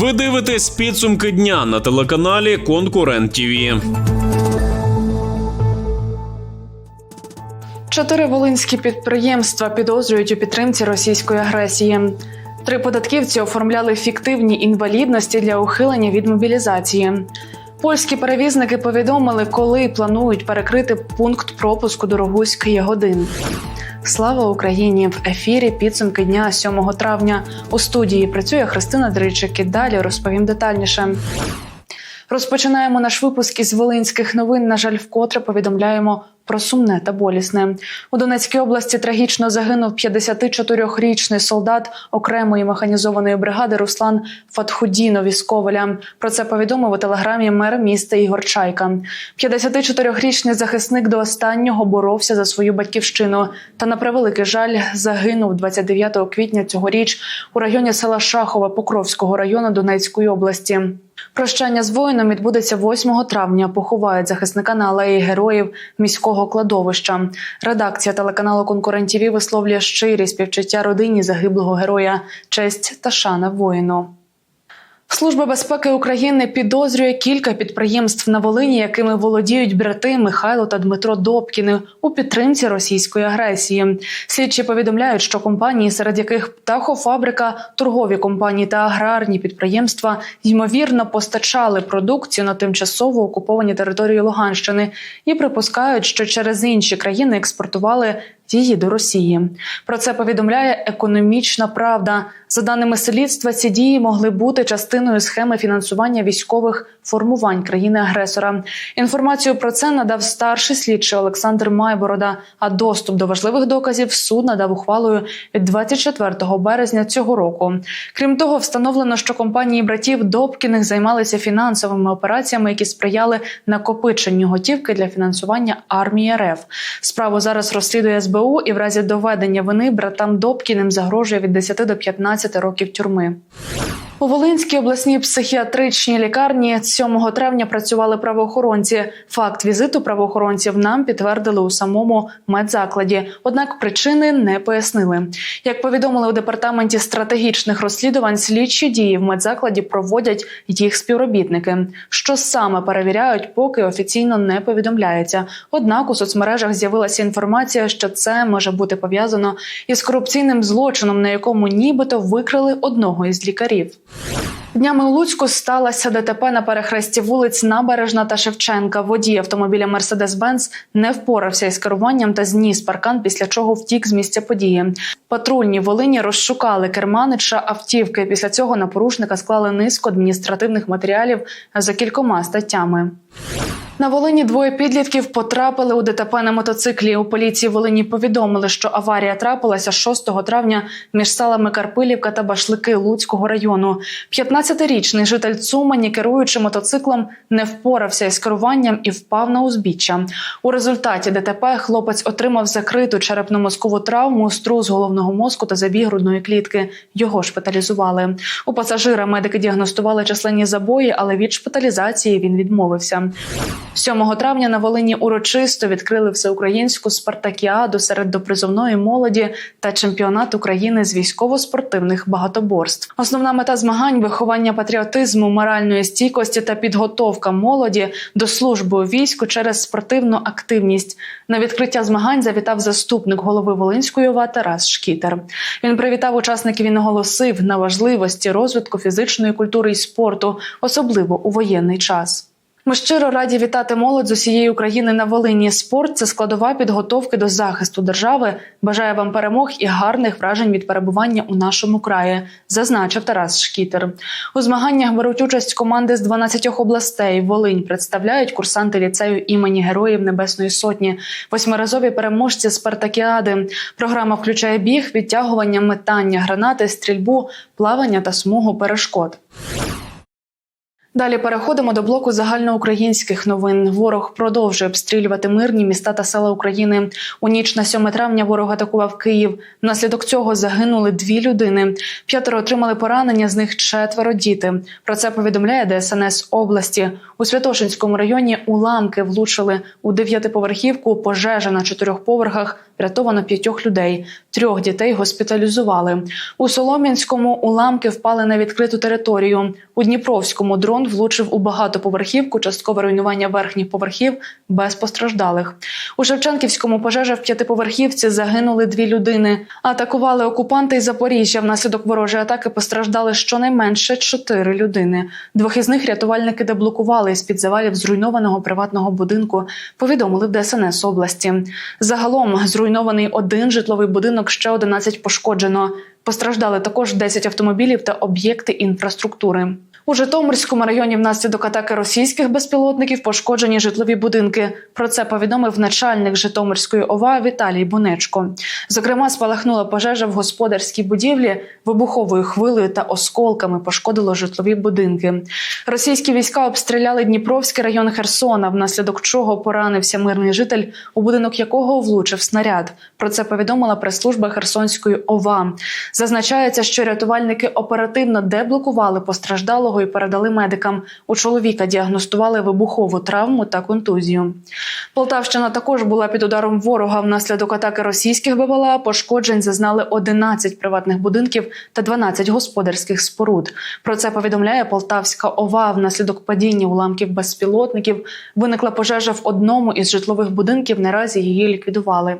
Ви дивитесь підсумки дня на телеканалі Конкурент ТІВІ. Чотири волинські підприємства підозрюють у підтримці російської агресії. Три податківці оформляли фіктивні інвалідності для ухилення від мобілізації. Польські перевізники повідомили, коли планують перекрити пункт пропуску до Рогузької годин. Слава Україні! В ефірі підсумки дня 7 травня. У студії працює Христина Дричик. І далі розповім детальніше. Розпочинаємо наш випуск із волинських новин. На жаль, вкотре повідомляємо про сумне та болісне. У Донецькій області трагічно загинув 54-річний солдат окремої механізованої бригади Руслан Фатхудінов із Коваля. Про це повідомив у телеграмі мер міста Ігор Чайка. 54-річний захисник до останнього боровся за свою батьківщину. Та на превеликий жаль загинув 29 квітня цьогоріч у районі села Шахова Покровського району Донецької області. Прощання з воїном відбудеться 8 травня. Поховають захисника на алеї героїв міського кладовища. Редакція телеканалу Конкурентів висловлює щирі співчуття родині загиблого героя, честь та шана воїну. Служба безпеки України підозрює кілька підприємств на Волині, якими володіють брати Михайло та Дмитро Добкіни у підтримці російської агресії. Слідчі повідомляють, що компанії, серед яких птахофабрика, торгові компанії та аграрні підприємства, ймовірно постачали продукцію на тимчасово окуповані території Луганщини і припускають, що через інші країни експортували її до Росії. Про це повідомляє економічна правда. За даними слідства, ці дії могли бути частиною схеми фінансування військових формувань країни-агресора. Інформацію про це надав старший слідчий Олександр Майборода. А доступ до важливих доказів суд надав ухвалою від 24 березня цього року. Крім того, встановлено, що компанії братів Добкіних займалися фінансовими операціями, які сприяли накопиченню готівки для фінансування армії РФ. Справу зараз розслідує СБУ, і в разі доведення вини братам Добкіним загрожує від 10 до 15 років тюрми. У Волинській обласній психіатричній лікарні 7 травня працювали правоохоронці. Факт візиту правоохоронців нам підтвердили у самому медзакладі, однак причини не пояснили. Як повідомили у департаменті стратегічних розслідувань, слідчі дії в медзакладі проводять їх співробітники. Що саме перевіряють, поки офіційно не повідомляється. Однак у соцмережах з'явилася інформація, що це може бути пов'язано із корупційним злочином, на якому нібито викрили одного із лікарів. Днями у Луцьку сталося ДТП на перехресті вулиць Набережна та Шевченка. Водій автомобіля Мерседес-Бенц не впорався із керуванням та зніс паркан, після чого втік з місця події. Патрульні Волині розшукали керманича автівки. Після цього на порушника склали низку адміністративних матеріалів за кількома статтями. На Волині двоє підлітків потрапили у ДТП на мотоциклі. У поліції Волині повідомили, що аварія трапилася 6 травня між селами Карпилівка та Башлики Луцького району. 15-річний житель Цумані, керуючи мотоциклом, не впорався із керуванням і впав на узбіччя. У результаті ДТП хлопець отримав закриту черепно-мозкову травму, струс головного мозку та забіг грудної клітки. Його шпиталізували. У пасажира медики діагностували численні забої, але від шпиталізації він відмовився. 7 травня на Волині урочисто відкрили всеукраїнську спартакіаду серед допризовної молоді та чемпіонат України з військово-спортивних багатоборств. Основна мета змагань виховання патріотизму, моральної стійкості та підготовка молоді до служби у війську через спортивну активність. На відкриття змагань завітав заступник голови Волинської ОВА Тарас Шкітер. Він привітав учасників і наголосив на важливості розвитку фізичної культури і спорту, особливо у воєнний час. Ми щиро раді вітати молодь з усієї України на Волині. Спорт це складова підготовки до захисту держави. Бажаю вам перемог і гарних вражень від перебування у нашому краї, зазначив Тарас Шкітер. У змаганнях беруть участь команди з 12 областей. Волинь представляють курсанти ліцею імені Героїв Небесної Сотні, восьмиразові переможці Спартакіади. Програма включає біг, відтягування, метання, гранати, стрільбу, плавання та смугу перешкод. Далі переходимо до блоку загальноукраїнських новин. Ворог продовжує обстрілювати мирні міста та села України. У ніч на 7 травня ворог атакував Київ. Внаслідок цього загинули дві людини. П'ятеро отримали поранення, з них четверо діти. Про це повідомляє ДСНС області. У Святошинському районі уламки влучили у дев'ятиповерхівку. Пожежа на чотирьох поверхах Врятовано п'ятьох людей, трьох дітей госпіталізували. У Солом'янському уламки впали на відкриту територію. У Дніпровському дрон влучив у багатоповерхівку, часткове руйнування верхніх поверхів без постраждалих. У Шевченківському пожежа в п'ятиповерхівці загинули дві людини. Атакували окупанти із Запоріжжя. Внаслідок ворожої атаки постраждали щонайменше чотири людини. Двох із них рятувальники деблокували з під завалів зруйнованого приватного будинку. Повідомили в ДСНС області. Загалом зруйнований один житловий будинок, ще 11 пошкоджено. Постраждали також 10 автомобілів та об'єкти інфраструктури. У Житомирському районі внаслідок атаки російських безпілотників пошкоджені житлові будинки. Про це повідомив начальник Житомирської ОВА Віталій Бунечко. Зокрема, спалахнула пожежа в господарській будівлі, вибуховою хвилею та осколками пошкодило житлові будинки. Російські війська обстріляли Дніпровський район Херсона, внаслідок чого поранився мирний житель, у будинок якого влучив снаряд. Про це повідомила прес-служба Херсонської ОВА. Зазначається, що рятувальники оперативно деблокували і передали медикам. У чоловіка діагностували вибухову травму та контузію. Полтавщина також була під ударом ворога. Внаслідок атаки російських БПЛА пошкоджень зазнали 11 приватних будинків та 12 господарських споруд. Про це повідомляє Полтавська ОВА. Внаслідок падіння уламків безпілотників виникла пожежа в одному із житлових будинків. Наразі її ліквідували.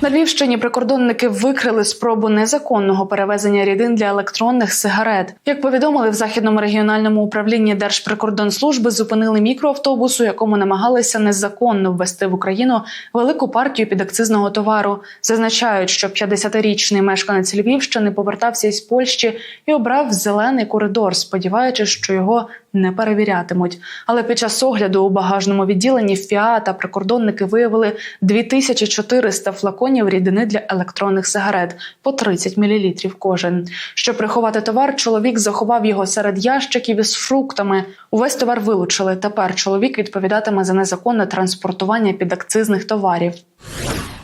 На Львівщині прикордонники викрили спробу незаконного перевезення рідин для електронних сигарет. Як повідомили в західному регіональному управлінні Держприкордонслужби, зупинили мікроавтобус, у якому намагалися незаконно ввести в Україну велику партію підакцизного товару. Зазначають, що 50-річний мешканець Львівщини повертався із Польщі і обрав зелений коридор, сподіваючись, що його не перевірятимуть. Але під час огляду у багажному відділенні ФІА та прикордонники виявили 2400 флаконів рідини для електронних сигарет по 30 мл кожен. Щоб приховати товар, чоловік заховав його серед ящиків із фруктами. Увесь товар вилучили. Тепер чоловік відповідатиме за незаконне транспортування підакцизних товарів.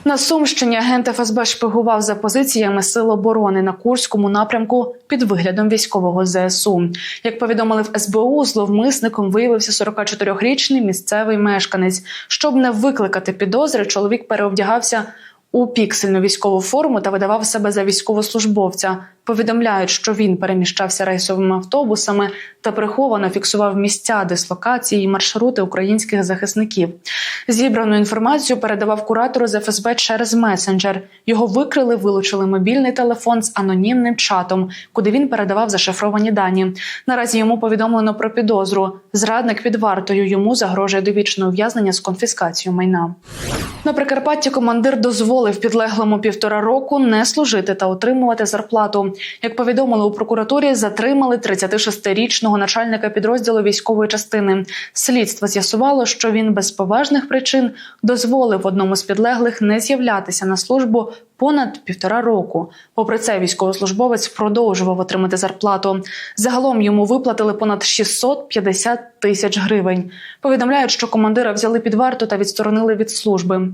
На Сумщині агент ФСБ шпигував за позиціями сил оборони на Курському напрямку під виглядом військового ЗСУ. Як повідомили в СБУ, зловмисником виявився 44-річний місцевий мешканець. Щоб не викликати підозри, чоловік переодягався у піксельну військову форму та видавав себе за військовослужбовця. Повідомляють, що він переміщався рейсовими автобусами та приховано фіксував місця дислокації і маршрути українських захисників. Зібрану інформацію передавав куратору з ФСБ через месенджер. Його викрили, вилучили мобільний телефон з анонімним чатом, куди він передавав зашифровані дані. Наразі йому повідомлено про підозру. Зрадник під вартою йому загрожує довічне ув'язнення з конфіскацією майна. На Прикарпатті командир дозволив підлеглому півтора року не служити та отримувати зарплату. Як повідомили у прокуратурі, затримали 36-річного начальника підрозділу військової частини. Слідство з'ясувало, що він без поважних причин дозволив одному з підлеглих не з'являтися на службу понад півтора року. Попри це, військовослужбовець продовжував отримати зарплату. Загалом йому виплатили понад 650 тисяч гривень. Повідомляють, що командира взяли під варту та відсторонили від служби.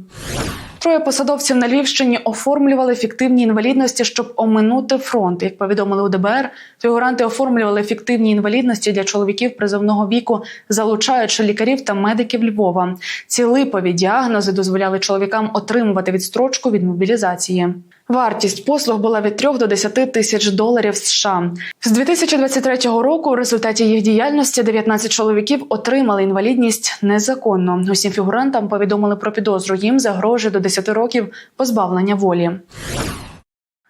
Троє посадовців на Львівщині оформлювали фіктивні інвалідності, щоб оминути фронт. Як повідомили у ДБР, фігуранти оформлювали фіктивні інвалідності для чоловіків призовного віку, залучаючи лікарів та медиків Львова. Ці липові діагнози дозволяли чоловікам отримувати відстрочку від мобілізації. Вартість послуг була від 3 до 10 тисяч доларів США. З 2023 року у результаті їх діяльності 19 чоловіків отримали інвалідність незаконно. Усім фігурантам повідомили про підозру. Їм загрожує до 10 років позбавлення волі.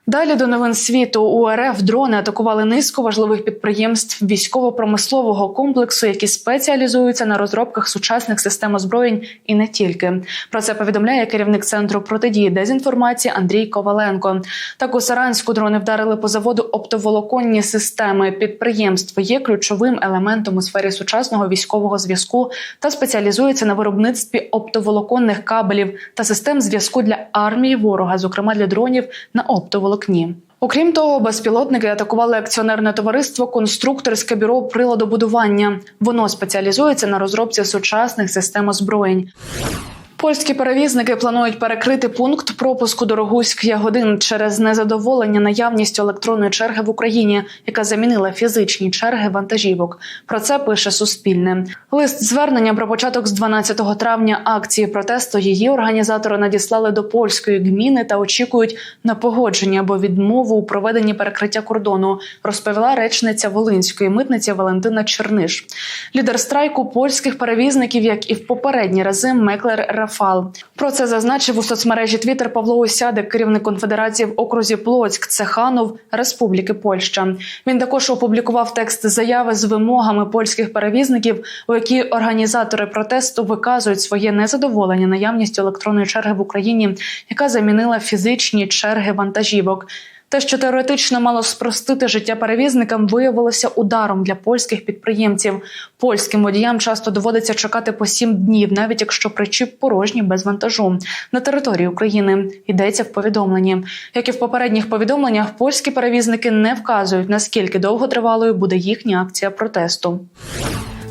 Далі до новин світу у РФ дрони атакували низку важливих підприємств військово-промислового комплексу, які спеціалізуються на розробках сучасних систем озброєнь і не тільки. Про це повідомляє керівник центру протидії дезінформації Андрій Коваленко. Так у Саранську дрони вдарили по заводу оптоволоконні системи. Підприємство є ключовим елементом у сфері сучасного військового зв'язку та спеціалізується на виробництві оптоволоконних кабелів та систем зв'язку для армії ворога, зокрема для дронів на оптоволокні. Окрім того, безпілотники атакували акціонерне товариство Конструкторське бюро приладобудування. Воно спеціалізується на розробці сучасних систем озброєнь. Польські перевізники планують перекрити пункт пропуску Дорогуськ Ягодин через незадоволення наявністю електронної черги в Україні, яка замінила фізичні черги вантажівок. Про це пише Суспільне. Лист звернення про початок з 12 травня акції протесту її організатори надіслали до польської гміни та очікують на погодження або відмову у проведенні перекриття кордону. Розповіла речниця Волинської митниці Валентина Черниш. Лідер страйку польських перевізників, як і в попередні рази, Меклер Рафал. Про це зазначив у соцмережі Твіттер Павло Осядик, керівник конфедерації в окрузі Плоцьк, Цеханов Республіки Польща. Він також опублікував текст заяви з вимогами польських перевізників, у якій організатори протесту виказують своє незадоволення наявністю електронної черги в Україні, яка замінила фізичні черги вантажівок. Те, що теоретично мало спростити життя перевізникам, виявилося ударом для польських підприємців. Польським водіям часто доводиться чекати по сім днів, навіть якщо причіп порожній без вантажу на території України. Йдеться в повідомленні. Як і в попередніх повідомленнях, польські перевізники не вказують наскільки довготривалою буде їхня акція протесту.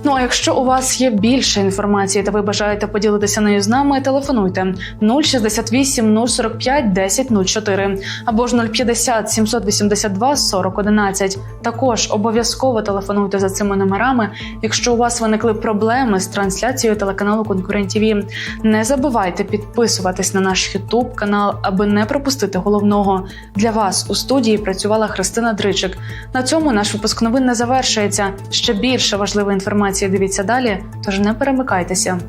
Ну а якщо у вас є більше інформації та ви бажаєте поділитися нею з нами, телефонуйте 068 045 1004 або ж 050 782 40 11. Також обов'язково телефонуйте за цими номерами, якщо у вас виникли проблеми з трансляцією телеканалу Конкурент ТВ. Не забувайте підписуватись на наш Ютуб канал, аби не пропустити головного. Для вас у студії працювала Христина Дричик. На цьому наш випуск новин не завершується. Ще більше важливої інформації дивіться далі, тож не перемикайтеся.